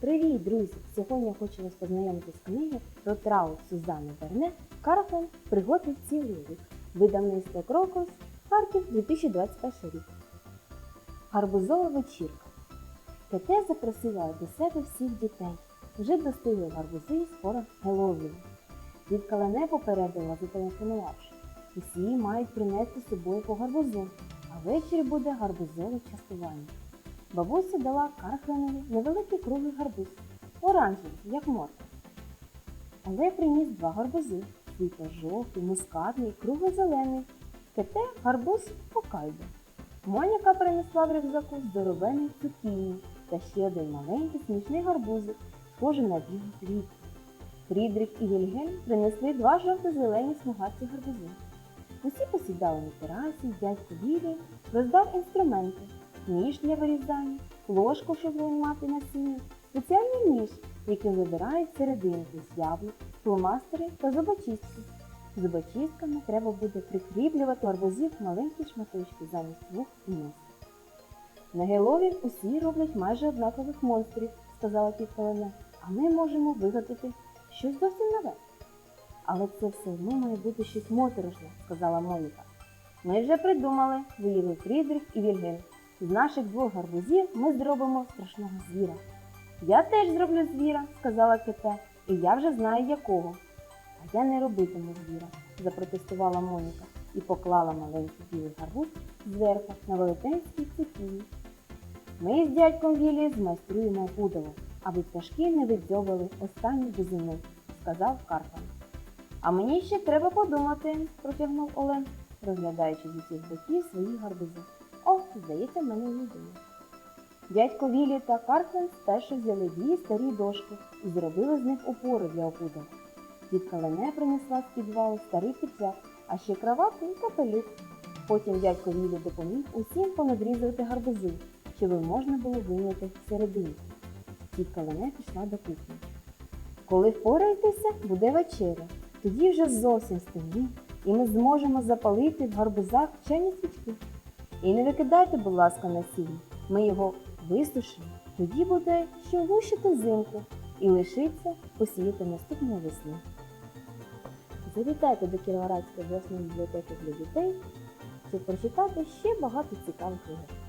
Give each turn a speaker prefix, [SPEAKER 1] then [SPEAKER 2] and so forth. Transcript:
[SPEAKER 1] Привіт, друзі! Сьогодні я хочу вас познайомити з книги про траву Сузани Берне Карафан Пригоди рік. Видавництво Крокус, Харків 2021 рік. Гарбузова вечірка. Тете запросила до себе всіх дітей. Вже достигли гарбузи скоро Геловін. Від Калене попередила, зателефонувавши. Усі мають принести з собою по гарбузу, а ввечері буде гарбузове частування. Бабуся дала Кархленові невеликий круглий гарбуз, оранжевий, як морква. Але приніс два гарбузи світло-жовтий, мускатний, кругло-зелений. Тете гарбуз покайду. Моніка принесла в рюкзаку здоровений цукіні та ще один маленький смішний гарбузик, схожий на білу квітку. Фрідрик і Вільгельм принесли два жовто-зелені смугасті гарбузи. Усі посідали на терасі, дядько Вілі роздав інструменти ніж для вирізання, ложку, щоб виймати насіння, спеціальний ніж, яким вибирають серединки з яблук, фломастери та зубочистки. Зубочистками треба буде прикріплювати арбузів маленькі шматочки замість двох і носа. На Геловін усі роблять майже однакових монстрів, сказала тітка Лена, а ми можемо вигадати щось зовсім нове. Але це все одно має бути щось моторошне, сказала Моніка. Ми вже придумали, виявив Фрідрих і Вільгельм. З наших двох гарбузів ми зробимо страшного звіра. Я теж зроблю звіра, сказала Кете, і я вже знаю якого. А я не робитиму звіра, запротестувала Моніка і поклала маленький білий гарбуз зверху на велетенській цукіні. Ми з дядьком Вілі змайструємо пудово, аби пташки не видзьобали останні бузини, сказав Карпан. А мені ще треба подумати, протягнув Олен, розглядаючи з усіх боків свої гарбузи. Здається, в мене є ідея. Дядько Вілі та Кархен спершу взяли дві старі дошки і зробили з них опори для опудала. Тітка Лене принесла з підвалу старий піджак, а ще краватку і капелюх. Потім дядько Вілі допоміг усім понадрізувати гарбузи, щоб можна було вийняти серединку. Тітка Лене пішла до кухні. Коли впораєтеся, буде вечеря. Тоді вже зовсім стемніть, і ми зможемо запалити в гарбузах чайні свічки. І не викидайте, будь ласка, насіння. Ми його висушимо. Тоді буде що лущити взимку і лишиться посіяти наступної весни. Завітайте до Кіровоградської обласної бібліотеки для дітей, щоб прочитати ще багато цікавих ігор.